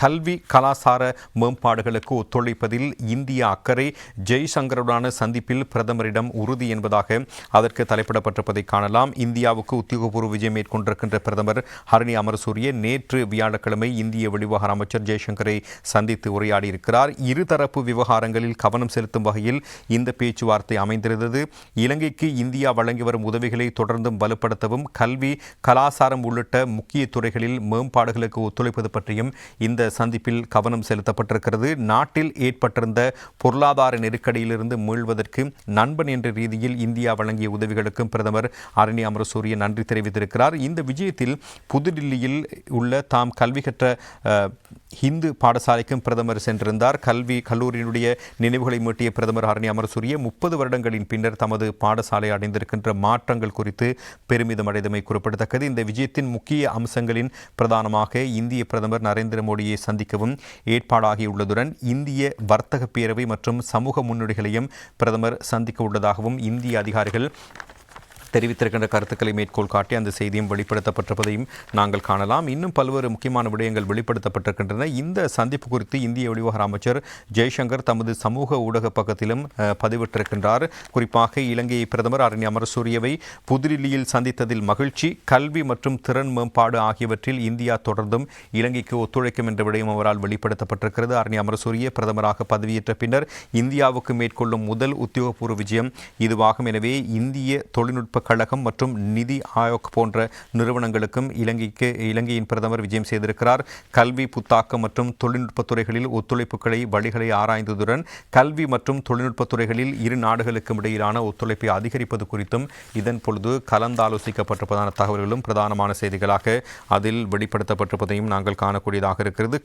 கல்வி கலாசார மேம்பாடுகளுக்கு ஒத்துழைப்பதில் இந்திய அக்கறை ஜெய்சங்கருடான சந்திப்பில் பிரதமரிடம் உறுதி என்பதாக அதற்கு தலைப்பிடப்பட்டிருப்பதை காணலாம். இந்தியாவுக்கு உத்தியோகபூர்வ விஜயம் மேற்கொண்டிருக்கின்ற பிரதமர் ஹரணி அமரசூரிய நேற்று வியாழக்கிழமை இந்திய வெளிவகார அமைச்சர் ஜெய்சங்கரை சந்தித்து உரையாடியிருக்கிறார். இருதரப்பு விவகாரங்களில் கவனம் செலுத்தும் வகையில் இந்த பேச்சுவார்த்தை அமைந்திருந்தது. இலங்கைக்கு இந்தியா வழங்கி வரும் உதவிகளை தொடர்ந்தும் வலுப்படுத்தவும் கல்வி கலாசாரம் உள்ளிட்ட முக்கிய துறைகளில் மேம்பாடுகளுக்கு ஒத்துழைப்பது பற்றியும் இந்த சந்திப்பில் கவனம் செலுத்தப்பட்டிருக்கிறது. நாட்டில் ஏற்பட்டிருந்த பொருளாதார நெருக்கடியிலிருந்து மீள்வதற்கு நண்பன் என்ற ரீதியில் இந்தியா வழங்கிய உதவிகளுக்கும் பிரதமர் அரணி அமரசூரிய நன்றி தெரிவித்திருக்கிறார். இந்த விஜயத்தில் புதுடில்லியில் உள்ள தாம் கல்வி கற்ற ஹிந்து பாடசாலைக்கும் பிரதமர் சென்றிருந்தார். கல்வி கல்லூரியினுடைய நினைவுகளை மீட்டிய பிரதமர் ஹரணி அமரசூரிய முப்பது வருடங்களின் பின்னர் தமது பாடசாலை அடைந்திருக்கின்ற மாற்றங்கள் குறித்து பெருமிதம் அடைந்தமை குறிப்பிடத்தக்கது. இந்த விஜயத்தின் முக்கிய அம்சங்களின் பிரதானமாக இந்திய பிரதமர் நரேந்திர மோடி மோடியை சந்திக்கவும் ஏற்பாடாகியுள்ளதுடன் இந்திய வர்த்தக பேரவை மற்றும் சமூக முன்னோடிகளையும் பிரதமர் சந்திக்க உள்ளதாகவும் இந்திய அதிகாரிகள் தெரிவித்திருக்கின்ற கருத்துக்களை மேற்கோள் காட்டி அந்த செய்தியும் வெளிப்படுத்தப்பட்டிருப்பதையும் நாங்கள் காணலாம். இன்னும் பல்வேறு முக்கியமான விடயங்கள் வெளிப்படுத்தப்பட்டிருக்கின்றன. இந்த சந்திப்பு குறித்து இந்திய வெளிவகார அமைச்சர் ஜெய்சங்கர் தமது சமூக ஊடக பக்கத்திலும் பதிவிட்டிருக்கின்றார். குறிப்பாக இலங்கை பிரதமர் அரணி அமரசூரியவை புதுடில்லியில் சந்தித்ததில் மகிழ்ச்சி கல்வி மற்றும் திறன் மேம்பாடு ஆகியவற்றில் இந்தியா தொடர்ந்தும் இலங்கைக்கு ஒத்துழைக்கும் என்ற விடயம் அவரால் வெளிப்படுத்தப்பட்டிருக்கிறது. அரணி அமரசூரிய பிரதமராக பதவியேற்ற பின்னர் இந்தியாவுக்கு மேற்கொள்ளும் முதல் உத்தியோகபூர்வ விஜயம் இதுவாகும். எனவே இந்திய தொழில்நுட்ப கழகம் மற்றும் நிதி ஆயோக் போன்ற நிறுவனங்களுக்கும் இலங்கைக்கு இலங்கையின் பிரதமர் விஜயம் செய்திருக்கிறார். கல்வி புத்தாக்கம் மற்றும் தொழில்நுட்ப துறைகளில் ஒத்துழைப்புகளை வழிகளை ஆராய்ந்ததுடன் கல்வி மற்றும் தொழில்நுட்ப துறைகளில் இரு நாடுகளுக்கும் இடையிலான ஒத்துழைப்பை அதிகரிப்பது குறித்தும் இதன் பொழுது கலந்தாலோசிக்கப்பட்டிருப்பதான தகவல்களும் பிரதானமான செய்திகளாக அதில் வெளிப்படுத்தப்பட்டிருப்பதையும் நாங்கள் காணக்கூடியதாக இருக்கிறது.